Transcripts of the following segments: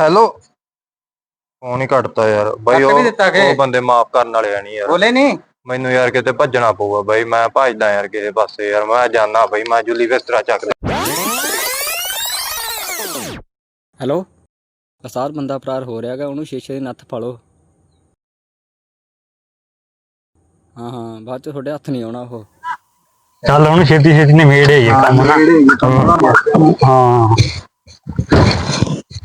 Hello phone ਹੀ ਕੱਟਤਾ ਯਾਰ। ਬਾਈ ਕੱਟ ਉਹ ਵੀ ਦਿੱਤਾ ਕਿ? ਉਹ ਬੰਦੇ ਮਾਫ ਕਰਨ ਵਾਲੇ ਆ ਨਹੀਂ ਯਾਰ। ਬੋਲੇ ਨਹੀਂ ਮੈਨੂੰ ਯਾਰ ਕਿਤੇ ਭੱਜਣਾ ਪਊਗਾ ਬਾਈ। ਮੈਂ ਭੱਜਦਾ ਯਾਰ ਕਿਸੇ ਪਾਸੇ ਯਾਰ। ਮੈਂ ਜਾਣਾ ਬਾਈ। ਮੈਂ ਜੁਲੀ ਬਿਸਤਰਾ ਚੱਕ ਲਿਆ। ਹੈਲੋ ਅਸਾਰ ਬੰਦਾ ਫਰਾਰ ਹੋ ਰਿਹਾਗਾ ਉਹਨੂੰ ਸ਼ੀਸ਼ੇ ਦੇ ਨੱਥ ਫਾਲੋ ਹਾਂ ਹਾਂ। ਬਾਅਦ ਚ ਤੁਹਾਡੇ ਹੱਥ ਨਹੀਂ ਆਉਣਾ ਉਹ। ਚੱਲ ਹੁਣ ਛੇਤੀ ਛੇਤੀ ਨਿਬੇੜੇ ਇਹ ਕੰਮ ਨਾ ਹਾਂ।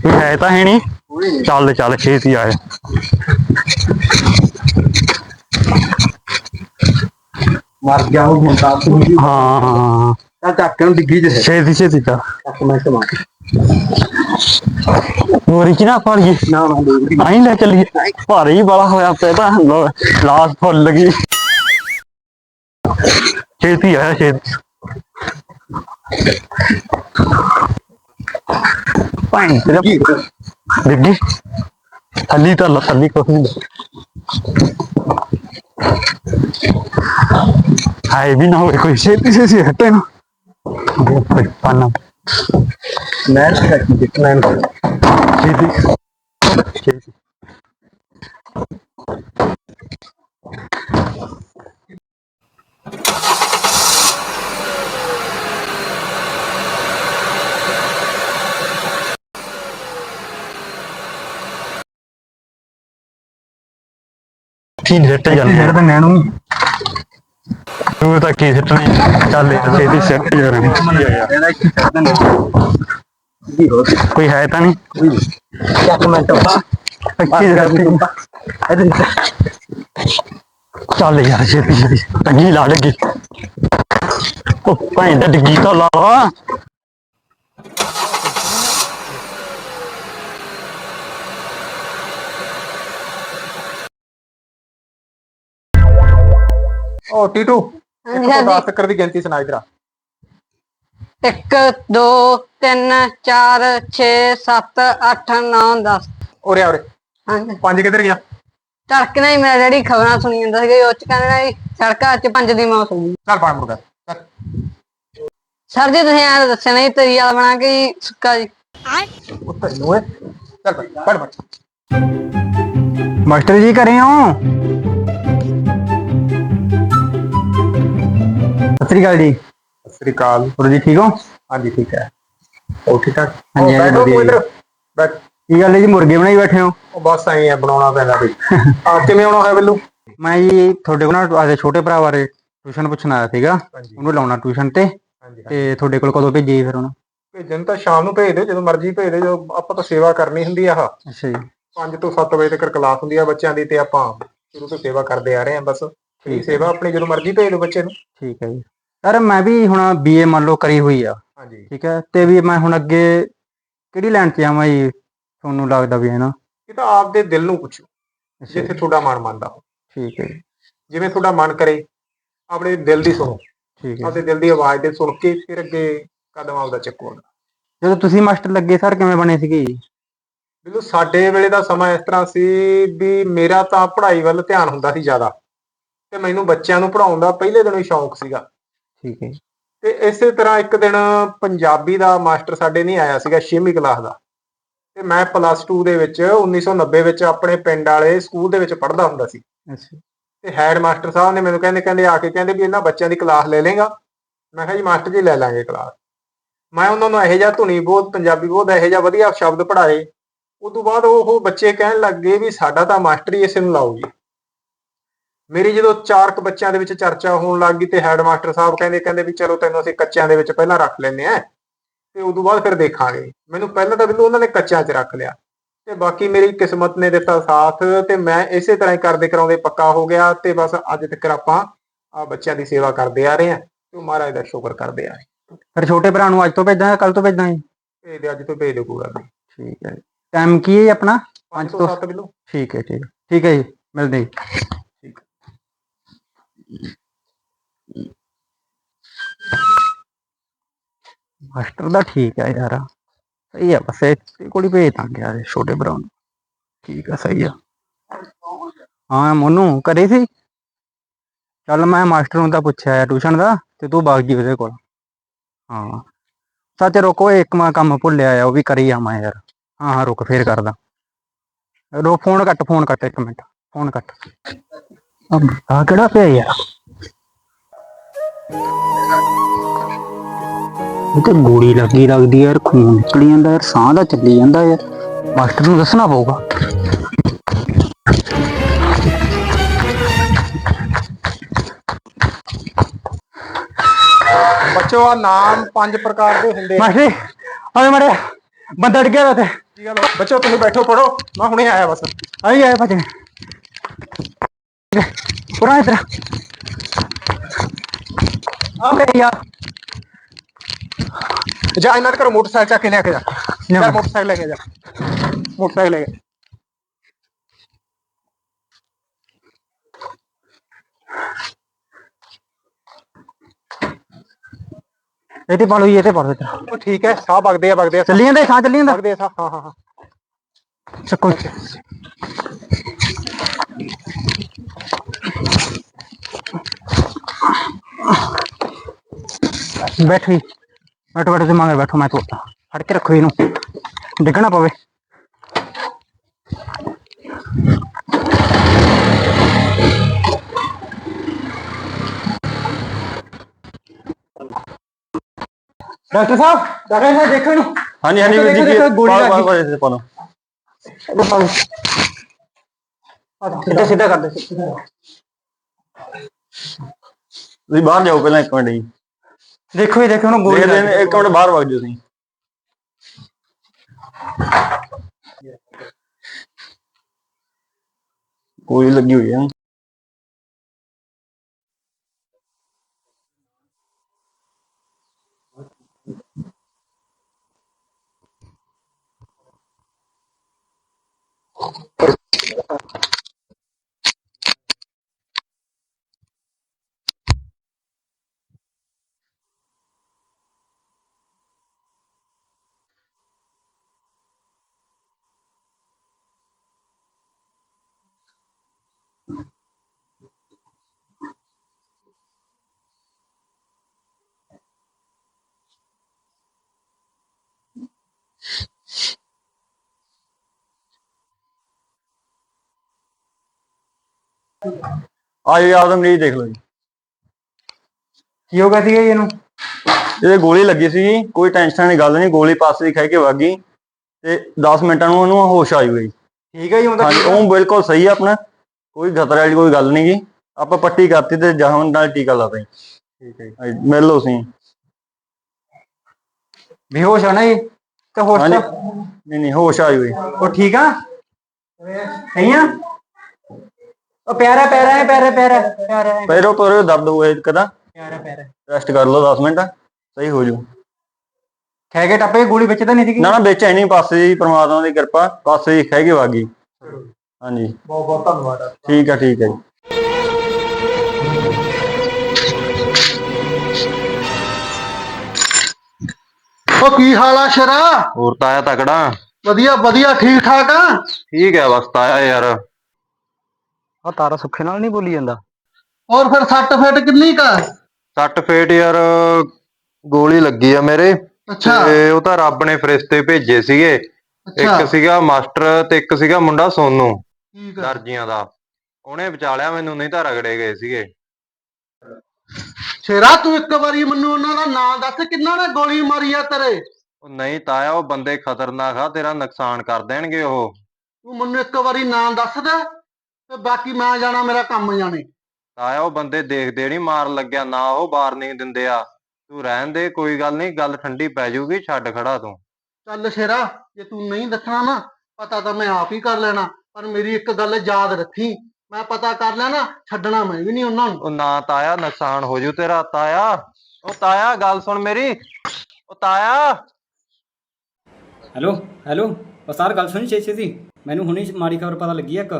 ਇਹ ਹੈ ਤਾਂ ਹੈ ਨਹੀਂ ਚੱਲ ਚੱਲ ਛੇਤੀ ਆਏ ਮਰ ਗਿਆ ਉਹ ਹੁਣ ਤਾਂ ਹਾਂ ਹਾਂ ਚੱਲ ਚੱਕ ਕੇ ਉਹਨੂੰ ਡਿੱਗੀ ਚ ਛੇਤੀ ਛੇਤੀ ਚੱਲ ਚੱਕ ਮੈਂ ਸਮਾਂ ਮੋਰੀ ਚ ਨਾ ਪਾੜੀਏ ਨਾ ਨਾ ਦੇ ਆਈ ਲੈ ਚੱਲੀਏ ਭਾਰੀ ਬੜਾ ਹੋਇਆ ਪਿਆ ਤਾਂ ਲੋ- ਲਾਸ ਫੁੱਲ ਗਈ ਛੇਤੀ ਆਇਆ ਛੇਤੀ ਪਾਣੀ ਤੇਰਾ ਡਿੱਗੀ ਥੱਲੀ ਤਾਂ ਥੱਲੀ ਕੁਛ ਨਹੀਂ ਹਾਏ ਵੀ ਨਾ ਹੋਵੇ ਕੋਈ। ਛੇਤੀ ਛੇਤੀ ਹਟੇ ਨਾ। ਦੇ ਪਾਣਾ ਮੈਂ ਚੱਕ ਦੇਖਣਾ ਇਹਨੂੰ ਛੇਤੀ। ਠੀਕ ਸੱਟ ਜਾਂਦੇ ਛੱਡ ਦਿੰਨੇ ਇਹਨੂੰ ਤੂੰ ਤਾਂ ਕੀ ਸੱਟਣੇ ਚੱਲ ਸੱਟ ਇਹਦਾ ਕੀ ਦਿੰਨੇ ਜੀ ਹੋ। ਕੋਈ ਹੈ ਤਾਂ ਨਹੀਂ? ਚੱਕ ਮੈਂ ਟੱਪਾ ਅੱਛੀ ਇਹਦੇ ਚੱਲ ਯਾਰ ਛੇਤੀ ਛੇਤੀ ਟੰਗੀ ਲਾ ਲੱਗੀ। ਉਹ ਭਾਈ ਦਾ ਡਿੱਗੀ ਤਾਂ ਲਾ। ਉਹ ਟੀਟੂ ਹਾਂਜੀ, ਹਾਂਜੀ। 10 ਤੱਕ ਦੀ ਗਿਣਤੀ ਸੁਣਾ ਇਧਰ ਇੱਕ ਦੋ ਤਿੰਨ ਚਾਰ 6 7 8 9 10 ਉਰੇ ਆ ਉਰੇ। ਹਾਂਜੀ। ਪੰਜ ਕਿੱਧਰ ਗਿਆ? ਤੜਕੇ ਨਾਲ ਹੀ ਮੇਰਾ ਡੈਡੀ ਖਬਰਾਂ ਸੁਣੀ ਜਾਂਦਾ ਸੀਗਾ ਉਹ ਚ ਕਹਿੰਦੇ ਨੇ ਸੜਕਾਂ 'ਚ ਪੰਜ ਦੀ ਮੌਤ ਹੋ ਗਈ। ਚੱਲ ਪਾਣ ਮੁਰਗਾ ਚੱਲ। ਸਰ ਜੀ ਤੁਸੀਂ ਐਂ ਦੱਸਿਆ ਨਹੀਂ ਤਰੀ ਵਾਲਾ ਬਣਾ ਕੇ ਜੀ ਸੁੱਕਾ ਜੀ। ਉੱਤੇ ਨੂੰ ਹੈ। ਚੱਲ ਪੜ ਪੜ ਪੜ ਮਾਸਟਰ ਜੀ ਕਰੇ ਹੋ? ਸਤਿ ਸ੍ਰੀ ਅਕਾਲ ਜੀ। ਸਤਿ ਸ੍ਰੀ ਅਕਾਲ। ਹੋਰ ਜੀ ਠੀਕ ਹੋ? ਹਾਂਜੀ ਠੀਕ ਹੈ। ਉਹ ਠੀਕ ਠਾਕ? ਹਾਂਜੀ, ਬੈਠੋ ਵਧੀਆ ਬੈਠ ਕੀ ਗੱਲ ਹੈ ਜੀ ਮੁਰਗੇ ਬਣਾਈ ਬੈਠੇ ਹੋ? ਉਹ ਬਸ ਐਂ ਆ ਬਣਾਉਣਾ ਪੈਂਦਾ ਬਈ ਆ ਕਿਵੇਂ ਆਉਣਾ ਹੈ ਬਿੱਲੂ? ਮੈਂ ਜੀ ਤੁਹਾਡੇ ਕੋਲ ਨਾ ਆਦੇ ਛੋਟੇ ਭਰਾ ਬਾਰੇ ਟਿਊਸ਼ਨ ਪੁੱਛਣ ਆਇਆ ਸੀਗਾ। ਹਾਂਜੀ। ਉਹਨੂੰ ਲਾਉਣਾ ਟਿਊਸ਼ਨ ਤੇ। ਹਾਂਜੀ ਤੇ ਤੁਹਾਡੇ ਕੋਲ ਕਦੋਂ ਭੇਜੀ ਫਿਰ ਉਹਨੂੰ? ਭੇਜਣ ਤਾਂ ਸ਼ਾਮ ਨੂੰ ਭੇਜ ਦਿਓ ਜਦੋਂ ਮਰਜ਼ੀ ਭੇਜ ਦਿਓ। ਜਦੋਂ ਆਪਾਂ ਤਾਂ ਸੇਵਾ ਕਰਨੀ ਹੁੰਦੀ ਆ ਆਹ। ਅੱਛਾ ਜੀ। 5 ਤੋਂ 7 ਵਜੇ ਤੱਕ ਕਲਾਸ ਹੁੰਦੀ ਆ ਬੱਚਿਆਂ ਦੀ ਤੇ ਆਪਾਂ ਸ਼ੁਰੂ ਤੋਂ ਸੇਵਾ ਕਰਦੇ ਆ ਰਹੇ ਹਾਂ ਬਸ। ਫ੍ਰੀ ਸੇਵਾ ਆਪਣੀ ਜਦੋਂ ਮਰਜ਼ੀ ਭੇਜ ਦਿਓ ਬੱਚੇ ਨੂੰ। ਠੀਕ ਹੈ ਜੀ। ਸਰ ਮੈਂ ਵੀ ਹੁਣ ਬੀਏ ਮੰਨ ਲਓ ਕਰੀ ਹੋਈ ਆ। ਹਾਂਜੀ। ਠੀਕ ਹੈ ਤੇ ਵੀ ਮੈਂ ਹੁਣ ਅੱਗੇ ਕਿਹੜੀ ਲਾਈਨ 'ਚ ਆਵਾਂ ਜੀ? ਤੁਹਾਨੂੰ ਲੱਗਦਾ ਵੀ ਹੈ ਨਾ? ਇਹ ਤਾਂ ਆਪਦੇ ਦਿਲ ਨੂੰ ਪੁੱਛੋ ਅੱਛਾ। ਜਿੱਥੇ ਤੁਹਾਡਾ ਮਨ ਮੰਨਦਾ ਹੋ। ਠੀਕ ਹੈ ਜੀ। ਜਿਵੇਂ ਤੁਹਾਡਾ ਮਨ ਕਰੇ ਆਪਣੇ ਦਿਲ ਦੀ ਸੁਣੋ। ਠੀਕ ਹੈ। ਆਪਦੇ ਦਿਲ ਦੀ ਆਵਾਜ਼ ਦੇ ਸੁਣ ਕੇ ਫਿਰ ਅੱਗੇ ਕਦਮ ਆਪਦਾ ਚੱਕੋ ਜਦੋਂ ਤੁਸੀਂ ਮਾਸਟਰ ਲੱਗੇ ਸਰ ਕਿਵੇਂ ਬਣੇ ਸੀਗੇ ਜੀ? ਬਿਲਕੁਲ ਸਾਡੇ ਵੇਲੇ ਦਾ ਸਮਾਂ ਇਸ ਤਰ੍ਹਾਂ ਸੀ ਵੀ ਮੇਰਾ ਤਾਂ ਪੜ੍ਹਾਈ ਵੱਲ ਧਿਆਨ ਹੁੰਦਾ ਸੀ ਜ਼ਿਆਦਾ। ਤੇ ਮੈਨੂੰ ਬੱਚਿਆਂ ਨੂੰ ਪੜਾਉਣ ਦਾ ਪਹਿਲੇ ਦਿਨੋਂ ਹੀ ਸ਼ੌਂਕ ਸੀਗਾ। ਠੀਕ ਹੈ। ਤੇ ਇਸੇ ਤਰ੍ਹਾਂ ਇੱਕ ਦਿਨ ਪੰਜਾਬੀ ਦਾ ਮਾਸਟਰ ਸਾਡੇ ਨਹੀਂ ਆਇਆ ਸੀਗਾ 6ਵੀਂ ਕਲਾਸ ਦਾ। ਤੇ ਮੈਂ ਪਲੱਸ 2 ਦੇ ਵਿੱਚ 1990 ਵਿੱਚ ਆਪਣੇ ਪਿੰਡ ਵਾਲੇ ਸਕੂਲ ਦੇ ਵਿੱਚ ਪੜ੍ਹਦਾ ਹੁੰਦਾ ਸੀ। ਅੱਛਾ। ਤੇ ਹੈਡ ਮਾਸਟਰ ਸਾਹਿਬ ਨੇ ਮੈਨੂੰ ਕਹਿੰਦੇ ਕਹਿੰਦੇ ਆ ਕੇ ਕਹਿੰਦੇ ਵੀ ਇਹਨਾਂ ਬੱਚਿਆਂ ਦੀ ਕਲਾਸ ਲੈ ਲੇਗਾ ਮੈਂ ਕਿਹਾ ਜੀ ਮਾਸਟਰ ਜੀ ਲੈ ਲਾਂਗੇ ਕਲਾਸ ਮੈਂ ਉਹਨਾਂ ਨੂੰ ਇਹੋ ਜਿਹਾ ਧੁਨੀ ਬਹੁਤ ਪੰਜਾਬੀ ਬਹੁਤ ਇਹੋ ਜਿਹਾ ਵਧੀਆ ਸ਼ਬਦ ਪੜ੍ਹਾਏ। ਉਸ ਤੋਂ ਬਾਅਦ ਉਹ ਬੱਚੇ ਕਹਿਣ ਲੱਗ ਗਏ ਵੀ ਸਾਡਾ ਤਾਂ ਮਾਸਟਰ ਹੀ ਇਸੇ ਨੂੰ ਲਾਓ ਜੀ। ਮੇਰੀ ਜਦੋਂ ਚਾਰ ਕੁ ਬੱਚਿਆਂ ਦੇ ਵਿੱਚ ਚਰਚਾ ਹੋਣ ਲੱਗ ਗਈ ਤੇ ਹੈਡ ਮਾਸਟਰ ਸਾਹਿਬ ਕਹਿੰਦੇ ਕਹਿੰਦੇ ਵੀ ਚਲੋ ਤੈਨੂੰ ਅਸੀਂ ਕੱਚਿਆਂ ਦੇ ਵਿੱਚ ਪਹਿਲਾਂ ਰੱਖ ਲੈਂਦੇ ਆ ਤੇ ਤੋਂ ਬਾਅਦ ਫਿਰ ਦੇਖਾਂਗੇ। ਮੈਨੂੰ ਪਹਿਲਾਂ ਤਾਂ ਬਿੱਲੂ ਉਹਨਾਂ ਨੇ ਕੱਚਿਆਂ 'ਚ ਰੱਖ ਲਿਆ। ਤੇ ਬਾਕੀ ਮੇਰੀ ਕਿਸਮਤ ਨੇ ਦਿੱਤਾ ਸਾਥ ਤੇ ਮੈਂ ਇਸੇ ਤਰ੍ਹਾਂ ਹੀ ਕਰਦੇ ਕਰਾਉਂਦੇ ਪੱਕਾ ਹੋ ਗਿਆ ਤੇ ਬਸ ਅੱਜ ਤੱਕ ਆਪਾਂ ਆ ਬੱਚਿਆਂ ਦੀ ਸੇਵਾ ਕਰਦੇ ਆ ਰਹੇ ਆ ਤੇ ਉਹ ਮਹਾਰਾਜ ਦਾ ਸ਼ੁਕਰ ਕਰਦੇ ਆ ਰਹੇ। ਫਿਰ ਛੋਟੇ ਭਰਾ ਨੂੰ ਅੱਜ ਤੋਂ ਭੇਜਾਂ ਕੱਲ ਤੋਂ ਭੇਜਾਂ ਜੀ? ਭੇਜ ਦਿਓ ਅੱਜ ਤੋਂ ਭੇਜ ਦਿਓ ਪੂਰਾ ਠੀਕ ਹੈ ਟਾਈਮ ਕੀ ਹੈ ਆਪਣਾ? 5 ਤੋਂ ਤੋਂ 7 ਬਿੱਲੂ ਠੀਕ ਹੈ ਠੀਕ ਹੈ। ਠੀਕ ਹੈ ਜੀ ਮਿਲਦੇ ਜੀ। ਮਾਸਟਰ ਦਾ ਠੀਕ ਹੈ ਯਾਰ ਸਹੀ ਆ ਬਸ ਇਹ ਕੋਲ ਹੀ ਭੇਜ ਦਾਂਗੇ ਯਾਰ ਇਹ ਛੋਟੇ ਭਰਾ ਨੂੰ ਠੀਕ ਆ ਸਹੀ ਆ ਹਾਂ ਮੋਨੂ ਕਰੇ ਸੀ ਚੱਲ ਮੈਂ ਮਾਸਟਰ ਨੂੰ ਤਾਂ ਪੁੱਛਿਆ ਟਿਊਸ਼ਨ ਦਾ ਤੇ ਤੂੰ ਬਾਗ ਜੀ ਉਹਦੇ ਕੋਲ ਹਾਂ ਸੱਚ ਰੁਕੋ ਇੱਕ ਮੈਂ ਕੰਮ ਭੁੱਲਿਆ ਆ ਉਹ ਵੀ ਕਰੀ ਆਵਾਂ ਯਾਰ ਹਾਂ ਹਾਂ ਰੁਕ ਫੇਰ ਕਰਦਾ ਰੋ ਫੋਨ ਕੱਟ ਫੋਨ ਕੱਟ ਇੱਕ ਮਿੰਟ ਫੋਨ ਕੱਟ ਆ ਕਿਹੜਾ ਪਿਆ ਯਾਰ ਇਹ ਤੇ ਗੋਲੀ ਲੱਗੀ ਲੱਗਦੀ ਯਾਰ ਖੂਨ ਨਿਕਲੀ ਜਾਂਦਾ ਯਾਰ ਸਾਹ ਦਾ ਚੱਲੀ ਜਾਂਦਾ ਯਾਰ ਮਾਸਟਰ ਨੂੰ ਦੱਸਣਾ ਪਊਗਾ ਬੱਚੋ ਆ ਨਾਮ ਪੰਜ ਪ੍ਰਕਾਰ ਦੇ ਹੁੰਦੇ ਆ ਮਾਸਟਰ ਆਏ ਮਰੇ ਬੰਦਾ ਡਿੱਗਿਆ ਵਾ ਤੇ ਕੀ ਗੱਲ ਬੱਚੋ ਤੁਸੀਂ ਬੈਠੋ ਪੜੋ ਮੈਂ ਹੁਣੇ ਆਇਆ ਬਸ ਆਈ ਆਏ ਭਜਨੇ ਪੁਰਾ ਇਧਰ ਆ ਮੇਰੇ ਯਾਰ ਜਾ ਇਹਨਾਂ ਦੇ ਘਰੋਂ ਮੋਟਰਸਾਈਕਲ ਚੱਕ ਕੇ ਲੈ ਕੇ ਜਾ ਲਿਆ। ਜਾ ਮੋਟਰਸਾਈਕਲ ਲੈ ਕੇ ਜਾ ਮੋਟਰਸਾਈਕਲ ਲੈ ਕੇ ਇਹ ਤੇ ਪਾਲੋ ਇਹ ਤੇ ਪਾਲੋ ਇਧਰ ਉਹ ਠੀਕ ਹੈ ਸਾਹ ਵਗਦੇ ਆ ਵਗਦੇ ਆ ਚੱਲੀ ਜਾਂਦਾ ਸਾਹ ਚੱਲੀ ਜਾਂਦਾ ਵਗਦੇ ਆ ਸਾਹ ਹਾਂ ਹਾਂ ਹਾਂ ਚੱਕੋ ਬੈਠੀ ਬੈਠੋ ਬੈਠੋ ਤੇ ਬੈਠੋ ਮੈਂ ਤੋਤਾ ਫੜ ਕੇ ਰੱਖੋ ਇਹਨੂੰ। ਡਿੱਗਣਾ ਪਵੇ। ਡਾਕਟਰ ਸਾਹਿਬ ਡਾਕਟਰ ਸਾਹਿਬ ਦੇਖੋ ਇਹਨੂੰ। ਹਾਂਜੀ ਹਾਂਜੀ ਵੀਰ ਜੀ ਗੋਲੀ ਲੱਗ। ਗਈ। ਪਾਓ। ਪਾਓ। ਪਾਓ ਸਿੱਧਾ ਸਿੱਧਾ ਕਰ ਦੇ ਸਿੱਧਾ। ਤੁਸੀਂ ਬਾਹਰ ਜਾਓ ਪਹਿਲਾਂ ਇੱਕ ਮਿੰਟ ਜੀ। ਦੇਖੋ ਇਹ ਦੇਖੋ ਉਹਨੂੰ ਗੋਲੀ ਦੇਖਦੇ ਨੇ ਇੱਕ ਮਿੰਟ ਬਾਹਰ ਵਗ ਜਾਓ ਤੁਸੀਂ। ਕੋਈ ਲੱਗੀ ਹੋਈ ਹੈ ਆਜੋ ਆਪਦਾ ਮਰੀਜ਼ ਦੇਖ ਲਓ ਜੀ। ਕੀ ਹੋ ਗਿਆ ਸੀਗਾ ਜੀ ਇਹਨੂੰ? ਇਹਦੇ ਗੋਲੀ ਲੱਗੀ ਸੀ ਕੋਈ ਟੈਨਸ਼ਨ ਵਾਲੀ ਗੱਲ ਨਹੀਂ ਗੋਲੀ ਪਾਸੇ ਦੀ ਖਹਿ ਕੇ ਵਗ ਗਈ ਤੇ 10 ਮਿੰਟਾਂ ਨੂੰ ਉਹਨੂੰ ਹੋਸ਼ ਆ ਜੂਗੀ ਠੀਕ ਹੈ ਜੀ ਹੁਣ ਤਾਂ ਹਾਂਜੀ ਉਹ ਬਿਲਕੁਲ ਸਹੀ ਆ ਆਪਣਾ ਕੋਈ ਖਤਰੇ ਵਾਲੀ ਕੋਈ ਗੱਲ ਨਹੀਂ ਗੀ। ਆਪਾਂ ਪੱਟੀ ਕਰਤੀ ਤੇ ਜਹਾਂ ਨਾਲ ਟੀਕਾ ਲਾ ਦਾਂ ਠੀਕ ਹੈ ਜੀ। ਹਾਂਜੀ ਮਿਲ ਲਓ ਤੁਸੀਂ। ਬੇਹੋਸ਼ ਆ ਨਾ ਜੀ? ਤੇ ਹੋਸ਼ ਤਾਂ ਨਹੀਂ ਨਹੀਂ ਹੋਸ਼ ਆ ਜੂਗੀ ਉਹ ਠੀਕ ਆ? ਸਹੀ ਆ? ਉਹ ਪਿਆਰਾ ਪਿਆਰਾ ਹੈ ਪਿਆਰਾ ਪਿਆਰਾ ਪਿਆਰਾ ਹੈ। ਪੈਰੋ ਪੈਰੋ ਦਰਦ ਹੋਏ ਕਦਾ ਪਿਆਰਾ ਪਿਆਰਾ। ਰੈਸਟ ਕਰ ਲਓ 10 ਮਿੰਟ। ਸਹੀ ਹੋ ਜੂ। ਖੈ ਕੇ ਟੱਪੇ ਗੋਲੀ ਵਿੱਚ ਤਾਂ ਨਹੀਂ ਸੀਗੀ? ਨਾ ਨਾ ਵਿੱਚ ਐ ਨਹੀਂ ਪਾਸੇ ਦੀ ਪ੍ਰਮਾਤਮਾ ਦੀ ਕਿਰਪਾ ਪਾਸੇ ਦੀ ਖਹਿ ਕੇ ਵਗ। ਹਾਂਜੀ। ਬਹੁਤ ਬਹੁਤ ਧੰਨਵਾਦ ਆ। ਠੀਕ ਆ ਠੀਕ ਆ ਜੀ। ਉਹ ਕੀ ਹਾਲ ਆ ਸ਼ਰਾ? ਹੋਰ ਤਾਇਆ ਤਕੜਾ। ਵਧੀਆ ਵਧੀਆ ਠੀਕ ਠਾਕ ਆ? ਠੀਕ ਹੈ ਬਸ ਤਾਇਆ ਯਾਰ। ਆ ਤਾਰਾ ਸੁੱਖੇ ਨਾਲ ਨਹੀਂ ਬੋਲੀ ਜਾਂਦਾ। ਹੋਰ ਫਿਰ ਸੱਟ ਫੇਟ ਕਿੰਨੀ ਕਾ ਸੱਟ ਫੇਟ ਯਾਰ ਗੋਲੀ ਲੱਗੀ ਆ ਮੇਰੇ। ਅੱਛਾ। ਤੇ ਉਹ ਤਾਂ ਰੱਬ ਨੇ ਫਰਿਸ਼ਤੇ ਭੇਜੇ ਸੀਗੇ। ਇੱਕ ਸੀਗਾ ਮਾਸਟਰ ਤੇ ਇੱਕ ਸੀਗਾ ਮੁੰਡਾ ਸੋਨੂ। ਠੀਕ ਆ। ਦਰਜੀਆਂ ਦਾ। ਉਹਨੇ ਬਚਾ ਲਿਆ ਮੈਨੂੰ ਨਹੀਂ ਤਾਂ ਰਗੜੇ ਗਏ ਸੀਗੇ। ਸ਼ੇਰਾ ਤੂੰ ਇੱਕ ਵਾਰੀ ਮੈਨੂੰ ਉਹਨਾਂ ਦਾ ਨਾਂ ਦੱਸ ਕਿੰਨਾ ਨੇ ਗੋਲੀ ਮਾਰੀ ਆ ਤੇਰੇ? ਉਹ ਨਹੀਂ ਤਾਇਆ ਉਹ ਬੰਦੇ ਖਤਰਨਾਕ ਆ ਤੇਰਾ ਨੁਕਸਾਨ ਕਰ ਦੇਣਗੇ ਉਹ। ਤੂੰ ਮੈਨੂੰ ਇੱਕ ਵਾਰੀ ਨਾਂ ਦੱਸ ਦੇ। ਤੇ ਬਾਕੀ ਮੈਂ ਜਾਣਾ ਮੇਰਾ ਕੰਮ ਜਾਣੇ। ਤਾਇਆ ਉਹ ਬੰਦੇ ਦੇਖਦੇ ਨਹੀਂ ਮਾਰ ਲੱਗਿਆ ਨਾ ਉਹ ਵਾਰਨਿੰਗ ਦਿੰਦੇ ਆ। ਤੂੰ ਰਹਿਣ ਦੇ ਕੋਈ ਗੱਲ ਨਹੀਂ ਗੱਲ ਠੰਡੀ ਪੈ ਜਾਊਗੀ ਛੱਡ ਖੜਾ ਤੂੰ। ਚੱਲ ਸ਼ੇਰਾ ਜੇ ਤੂੰ ਨਹੀਂ ਦੱਸਣਾ ਨਾ ਪਤਾ ਤਾਂ ਮੈਂ ਆਪ ਹੀ ਕਰ ਲੈਣਾ ਪਰ ਮੇਰੀ ਇੱਕ ਗੱਲ ਯਾਦ ਰੱਖੀ। ਮੈਂ ਪਤਾ ਕਰ ਲੈਣਾ ਛੱਡਣਾ ਮੈਂ ਵੀ ਨਹੀਂ ਉਹਨਾਂ ਨੂੰ। ਉਹ ਨਾ ਤਾਇਆ ਨੁਕਸਾਨ ਹੋ ਜੂ ਤੇਰਾ ਤਾਇਆ। ਉਹ ਤਾਇਆ ਗੱਲ ਸੁਣ ਮੇਰੀ। ਉਹ ਤਾਇਆ। ਹੈਲੋ ਹੈਲੋ ਉਹ ਸਰ ਗੱਲ ਸੁਣੀ ਛੇ ਛੇ ਦੀ ਮੈਨੂੰ ਹੁਣੀ ਮਾੜੀ ਖਬਰ ਪਤਾ ਲੱਗੀ ਆ ਇੱਕ।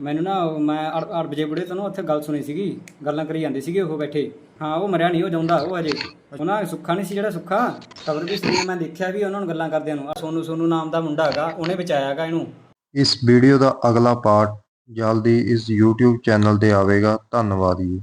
ਮੈਨੂੰ ਨਾ ਉਹ ਮੈਂ 8 ਵਜੇ ਬੁੜੇ ਤੋਂ ਨਾ ਉੱਥੇ ਗੱਲ ਸੁਣੀ ਸੀਗੀ, ਗੱਲਾਂ ਕਰੀ ਜਾਂਦੇ ਸੀਗੇ ਉਹ ਬੈਠੇ। ਹਾਂ, ਉਹ ਮਰਿਆ ਨਹੀਂ, ਉਹ ਜਾਂਦਾ ਉਹ ਅਜੇ। ਉਹਨਾਂ ਸੁੱਖਾ ਨਹੀਂ ਸੀ ਜਿਹੜਾ ਸੁੱਖਾ? ਖਬਰ ਵੀ ਸੀ ਮੈਂ ਦੇਖਿਆ ਵੀ ਉਹਨਾਂ ਨੂੰ ਗੱਲਾਂ ਕਰਦਿਆਂ ਨੂੰ। ਆਹ ਸੋਨੂ ਸੋਨੂ ਨਾਮ ਦਾ ਮੁੰਡਾ ਹੈਗਾ, ਉਹਨੇ ਬਚਾਇਆ ਇਹਨੂੰ। ਇਸ ਵੀਡੀਓ ਦਾ ਅਗਲਾ ਪਾਰਟ ਜਲਦੀ ਇਸ YouTube ਚੈਨਲ ਤੇ ਆਵੇਗਾ। ਧੰਨਵਾਦ ਜੀ।